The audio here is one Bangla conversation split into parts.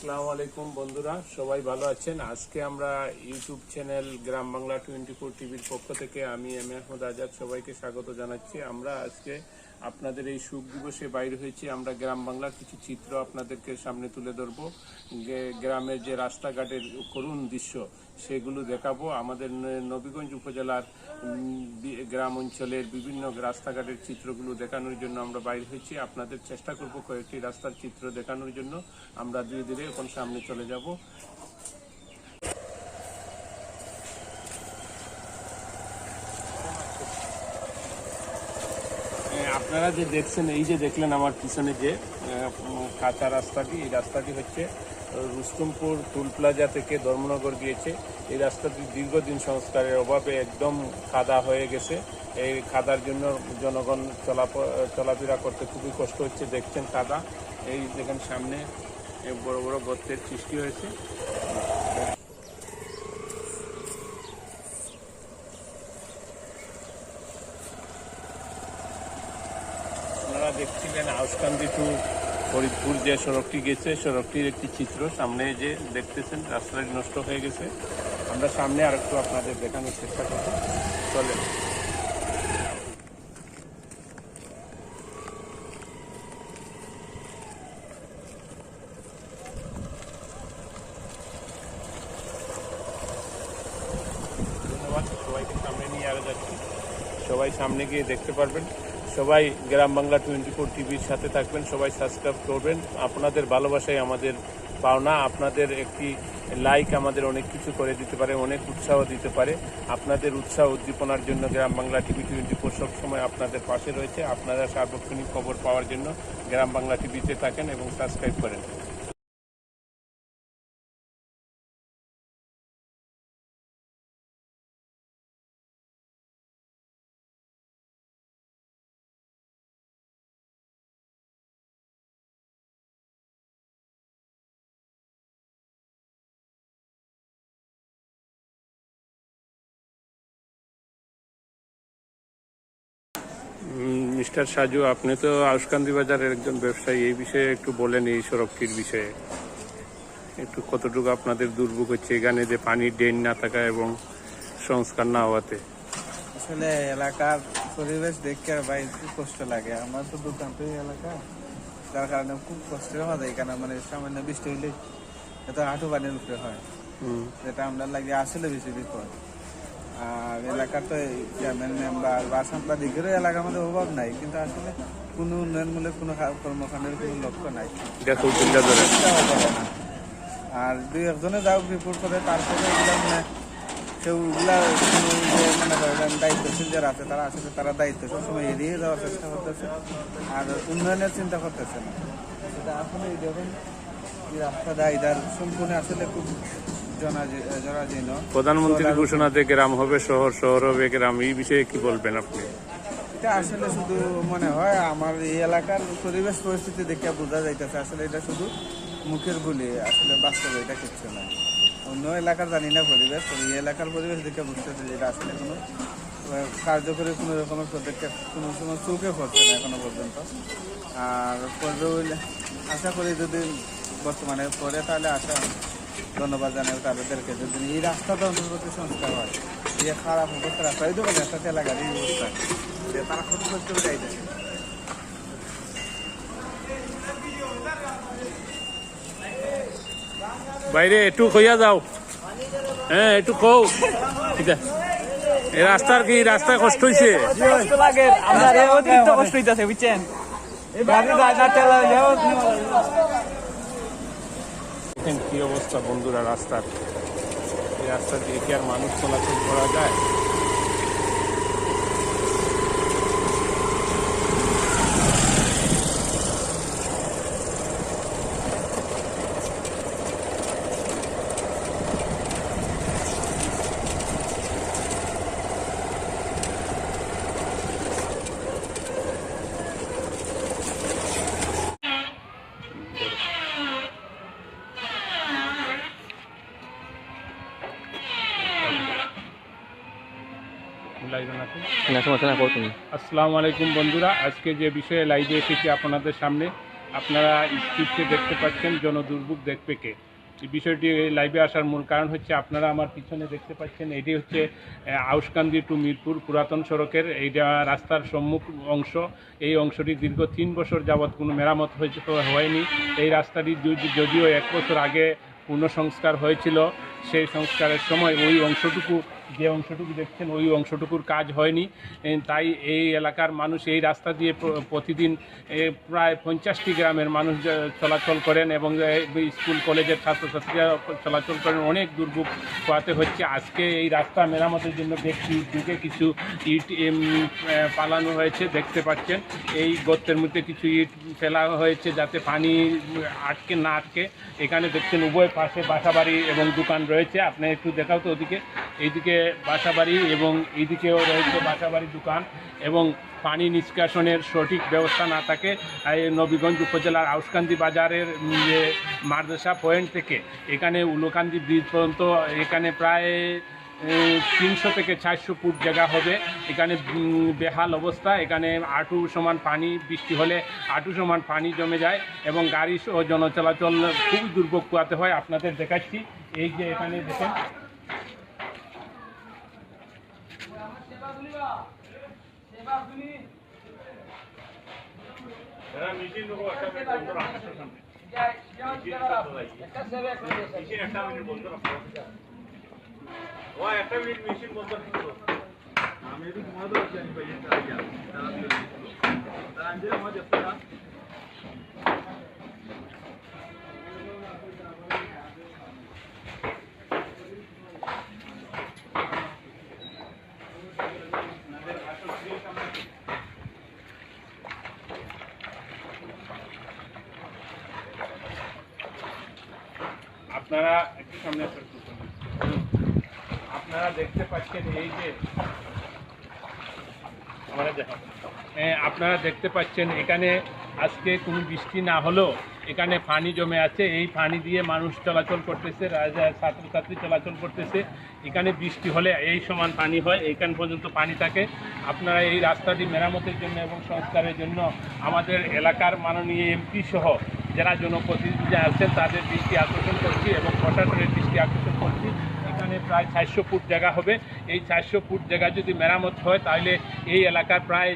আসসালামু আলাইকুম বন্ধুরা, সবাই ভালো আছেন? আজকে আমরা YouTube channel Gram Bangla twenty four টিভির পক্ষ থেকে আমি এম আহমদ আজাদ সবাইকে স্বাগত জানাচ্ছি। আমরা আজকে আপনাদের এই সুখ দিবসে বাইর হয়েছি। আমরা গ্রাম বাংলার কিছু চিত্র আপনাদেরকে সামনে তুলে ধরবো। গ্রামের যে রাস্তাঘাটের করুণ দৃশ্য, সেগুলো দেখাবো। আমাদের নবীগঞ্জ উপজেলার গ্রাম অঞ্চলের বিভিন্ন রাস্তাঘাটের চিত্রগুলো দেখানোর জন্য আমরা বাইর হয়েছি। আপনাদের চেষ্টা করব কয়েকটি রাস্তার চিত্র দেখানোর জন্য। আমরা ধীরে ধীরে এখন সামনে চলে যাব। আপনারা যে দেখছেন, এই যে দেখলেন আমার পিছনে যে কাঁচা রাস্তাটি, এই রাস্তাটি হচ্ছে রুস্তমপুর টুল প্লাজা থেকে ধর্মনগর গিয়েছে। এই রাস্তাটি দীর্ঘদিন সংস্কারের অভাবে একদম কাদা হয়ে গেছে। এই কাদার জন্য জনগণ চলাফেরা করতে খুবই কষ্ট হচ্ছে। দেখছেন কাদা এই দেখেন সামনে বড় বড় গর্তের সৃষ্টি হয়েছে আপনারা দেখছিলেন আউসকান্দি টু ফরিদপুর যে সড়কটি গেছে, সড়কটির একটি চিত্র সামনে যে দেখতেছেন, রাস্তাটি নষ্ট হয়ে গেছে। আমরা সামনে আর একটু আপনাদের দেখানোর চেষ্টা করব। চলে সবাইকে সামনে নিয়ে আরও যাচ্ছি। সবাই সামনে গিয়ে দেখতে পারবেন। সবাই গ্রাম বাংলা টোয়েন্টি ফোর টিভির সাথে থাকবেন, সবাই সাবস্ক্রাইব করবেন। আপনাদের ভালোবাসাই আমাদের পাওনা, আপনাদের একটি লাইক আমাদের অনেক কিছু করে দিতে পারে, অনেক উৎসাহ দিতে পারে। আপনাদের উৎসাহ উদ্দীপনার জন্য Gram Bangla TV twenty four সবসময় আপনাদের পাশে রয়েছে। আপনারা সার্বক্ষণিক খবর পাওয়ার জন্য গ্রাম বাংলা টিভিতে থাকেন এবং সাবস্ক্রাইব করেন। মিস্টার সাজু আপনি তো আউসকান্দি বাজারের একজন ব্যবসায়ী এই বিষয়ে একটু বলেন এই সড়কটির বিষয়ে। একটু কতটুকু আপনাদের দুর্ভোগ হচ্ছে এখানে যে পানির ড্রেন না থাকা এবং সংস্কার না হওয়াতে? আসলে এলাকার পরিবেশ দেখে ভাই খুব কষ্ট লাগে। আমার তো দোকান তো এলাকা। যার কারণে খুব কষ্টের হয় এখানে মানে সামান্য বৃষ্টি হইলে এত হাঁটু পানির উপরে হয়। যেটা আমরা লাগে আসলে বেশি বিপদ। আর এলাকার তো চেয়ারম্যান মেম্বার বা সাংবাদিকেরও এলাকার মধ্যে অভাব নাই কিন্তু আসলে কোনো উন্নয়নমূলক কোনো কর্মকাণ্ডের কোনো লক্ষ্য নাই। আর দুই একজনে যাও রিপোর্ট করে তারপরে এগুলা মানে যে মনে করেন দায়িত্বশীল যারা আছে তারা আসলে তারা দায়িত্ব সবসময় এড়িয়ে যাওয়ার চেষ্টা করতেছে আর উন্নয়নের চিন্তা করতেছে না সেটা আসলে এই রাস্তাটা এটার সম্পূর্ণ আসলে খুব প্রধানমন্ত্রীর ঘোষণাতে গ্রাম হবে শহর শহর হবে গ্রাম এই বিষয়ে কি বলবেন আপনি? এটা আসলে শুধু মনে হয় আমার এই এলাকার পরিবেশ পরিস্থিতি দেখে বোঝা যাইতেছে। আসলে এটা শুধু মুখের বলি আসলে বাস্তবে এটা কিচ্ছু না অন্য এলাকার জানি না পরিবেশ এই এলাকার পরিবেশ দেখে বুঝতেছে যে এটা আসলে কোনো কার্যকরী কোনো রকমের পদক্ষেপ কোনো সময় চোখে পড়ছে না এখনও পর্যন্ত। আর আশা করি যদি বর্তমানে পরে তাহলে আশা ধন্যবাদ জানাই তাদেরকে। যদি এই রাস্তাটা অন্তর্গত সংস্কার হয় যে খারাপ অবস্থা রাস্তা এই দোকানে একটা এলাকার এই অবস্থা যে তারা ক্ষতিগ্রস্ত হয়ে যাইতেছে বাইরে একটু খইয়া যাও। হ্যাঁ একটু কও এই রাস্তার কি রাস্তায় কষ্ট অতিরিক্ত কষ্ট হইতাছে বুঝছেন গাড়ি যায় না চালালেও দেখেন কি অবস্থা বন্ধুরা রাস্তার। এই রাস্তা দিয়ে কি আর মানুষ চলাচল করা যায়? আসসালামু আলাইকুম বন্ধুরা আজকে যে বিষয়ে লাইভে এসেছি আপনাদের সামনে আপনারা স্ক্রিপ্টে দেখতে পাচ্ছেন জনদুর্ভোগ দেখবে কে। এই বিষয়টি লাইভে আসার মূল কারণ হচ্ছে আপনারা আমার পিছনে দেখতে পাচ্ছেন এটি হচ্ছে আউসকান্দি টু মিরপুর পুরাতন সড়কের এইটা রাস্তার সম্মুখ অংশ। এই অংশটি দীর্ঘ তিন বছর যাবৎ কোনো মেরামত হয়েছে হয়নি। এই রাস্তাটি যদিও এক বছর আগে পুনঃসংস্কার হয়েছিল সেই সংস্কারের সময় ওই অংশটুকু যে অংশটুকু দেখছেন ওই অংশটুকুর কাজ হয়নি। তাই এই এলাকার মানুষ এই রাস্তা দিয়ে প্রতিদিন প্রায় পঞ্চাশটি গ্রামের মানুষ চলাচল করেন এবং স্কুল, কলেজের ছাত্রছাত্রীরা চলাচল করেন। অনেক দুর্ভোগ পোয়াতে হচ্ছে। আজকে এই রাস্তা মেরামতের জন্য ব্যক্তি উদ্যোগে কিছু ইট পালানো হয়েছে, দেখতে পাচ্ছেন। এই গর্তের মধ্যে কিছু ইট ফেলা হয়েছে যাতে পানি আটকে না আটকে। এখানে দেখছেন উভয় পাশে বাসাবাড়ি এবং দোকান রয়েছে। আপনি একটু দেখাও তো ওদিকে। এইদিকে বাসাবাড়ি এবং এইদিকেও রয়েছে বাসাবাড়ি দোকান এবং পানি নিষ্কাশনের সঠিক ব্যবস্থা না থাকে নবীগঞ্জ উপজেলার আউসকান্দি বাজারের যে মাদ্রাসা পয়েন্ট থেকে এখানে উলোকান্দি ব্রিজ পর্যন্ত এখানে প্রায় তিনশো থেকে চারশো ফুট জায়গা হবে। এখানে বেহাল অবস্থা। এখানে আটু সমান পানি, বৃষ্টি হলে আটু সমান পানি জমে যায় এবং গাড়ি ও জনচলাচল খুবই দুর্ভোগ পোয়াতে হয়। আপনাদের দেখাচ্ছি। এই যে এখানে দেখেন আমি তোমাদের আপনারা একটু সামনে আসুন। আপনারা দেখতে পাচ্ছেন এই যে। এ, আপনারা দেখতে পাচ্ছেন এখানে আজকে কোনো বৃষ্টি না হলেও এখানে পানি জমে আছে এই পানি দিয়ে মানুষ চলাচল করতেছে ছাত্রছাত্রী চলাচল করতেছে এখানে বৃষ্টি হলে এই সমান পানি হয় এইখান পর্যন্ত পানি থাকে আপনারা এই রাস্তাটি মেরামতের জন্য এবং সংস্কারের জন্য আমাদের এলাকার মাননীয় এমপি সহ যারা জনপ্রতিনিধি আছেন, তাদের দৃষ্টি আকর্ষণ করছি এবং প্রশাসনের দৃষ্টি আকর্ষণ করছি। এখানে প্রায় চারশো ফুট জায়গা হবে। এই চারশো ফুট জায়গা যদি মেরামত হয়, তাহলে এই এলাকার প্রায়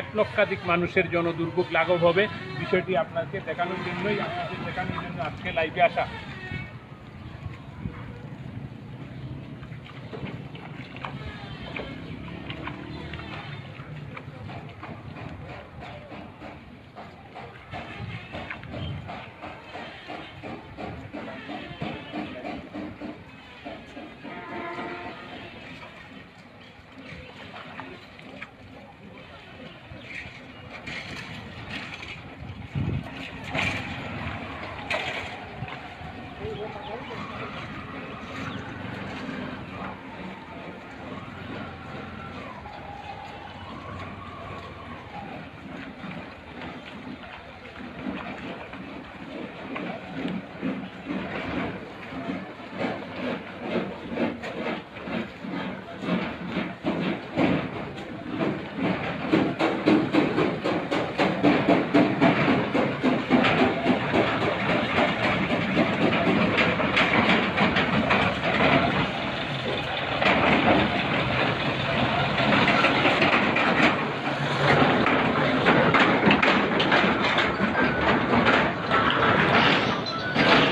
এক লক্ষাধিক মানুষের জন্য দুর্ভোগ লাঘব হবে। বিষয়টি আপনাকে দেখানোর জন্যই, আপনাদের দেখানোর জন্য আজকে লাইভে আসা।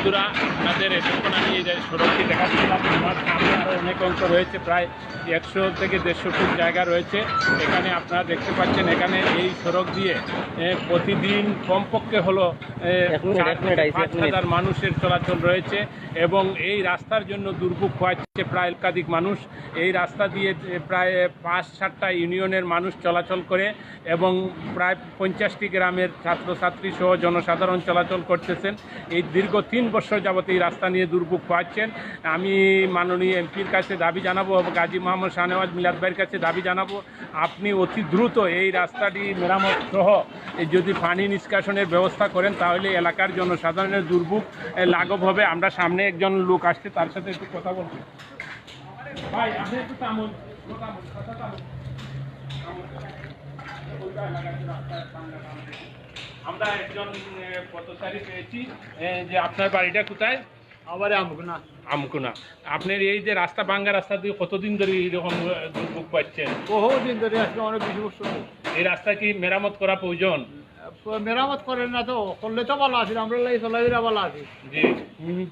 বন্ধুরা আপনাদের এতক্ষণ আমি এই সড়কটি দেখাচ্ছিলাম আমার সামনে আরও অনেক অংশ রয়েছে প্রায় একশো থেকে দেড়শো ফুট জায়গা রয়েছে। এখানে আপনারা দেখতে পাচ্ছেন এখানে এই সড়ক দিয়ে প্রতিদিন কমপক্ষে হলো পাঁচ হাজার মানুষের চলাচল রয়েছে এবং এই রাস্তার জন্য দুর্ভোগ হচ্ছে প্রায় একাধিক মানুষ এই রাস্তা দিয়ে প্রায় পাঁচ সাতটা ইউনিয়নের মানুষ চলাচল করে এবং প্রায় পঞ্চাশটি গ্রামের ছাত্রছাত্রী সহ জনসাধারণ চলাচল করতেছেন। এই দীর্ঘ তিন বছর যাবত এই রাস্তা নিয়ে দুর্ভোগ পাচ্ছেন আমি মাননীয় এমপির কাছে দাবি জানাব গাজী মোহাম্মদ শাহনেওয়াজ মিলাদ ভাইয়ের কাছে দাবি জানাব, আপনি অতি দ্রুত এই রাস্তাটি মেরামত সহ যদি পানি নিষ্কাশনের ব্যবস্থা করেন, তাহলে এলাকার জনসাধারণের দুর্ভোগ লাঘব হবে। আমরা সামনে একজন লোক আসছে, তার সাথে একটু কথা বলব। ভাই আপনি একটু লাগানো। আমরা একজন পথচারী পেয়েছি যে আপনার বাড়িটা কোথায়? আবার আমুক না আমকুনা আপনার এই যে রাস্তা ভাঙ্গা রাস্তা দিয়ে কতদিন ধরে এইরকম এ, দুর্ভোগ পাচ্ছেন? বহুদিন ধরে আসলে অনেক বেশি এই রাস্তা কি মেরামত করা প্রয়োজন? মেরামত করেন না তো করলে তো ভালো আছে আমরা লাগে চলাফেরা ভালো আছে।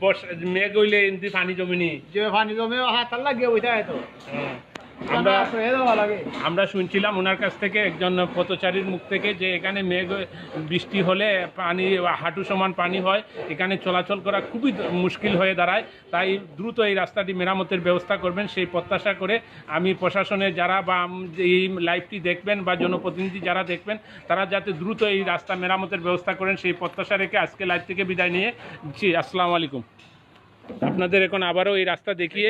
বর্ষা মেঘ হইলে এমনি পানি জমিনি যে পানি জমে হাত লাগিয়ে বইতে তো। হ্যাঁ। আমরা আমরা শুনছিলাম ওনার কাছ থেকে একজন পথচারীর মুখ থেকে যে এখানে মেঘ বৃষ্টি হলে পানি হাঁটু সমান পানি হয় এখানে চলাচল করা খুবই মুশকিল হয়ে দাঁড়ায়। তাই দ্রুত এই রাস্তাটি মেরামতের ব্যবস্থা করবেন সেই প্রত্যাশা করে আমি প্রশাসনের যারা বা এই লাইভটি দেখবেন বা জনপ্রতিনিধি যারা দেখবেন তারা যাতে দ্রুত এই রাস্তা মেরামতের ব্যবস্থা করেন সেই প্রত্যাশা রেখে আজকে লাইভ থেকে বিদায় নিয়ে জি আসসালামু আলাইকুম। আপনাদের এখন আবারও এই রাস্তা দেখিয়ে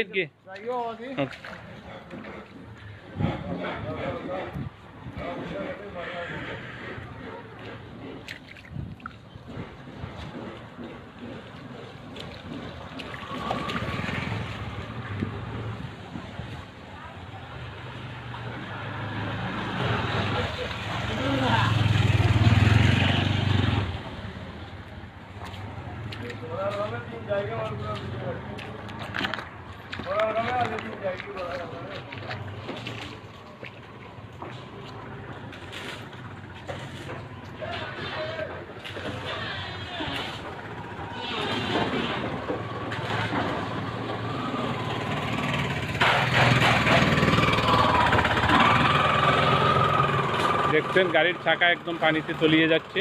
জায়গা দেখছেন গাড়ির চাকা একদম পানিতে তলিয়ে যাচ্ছে।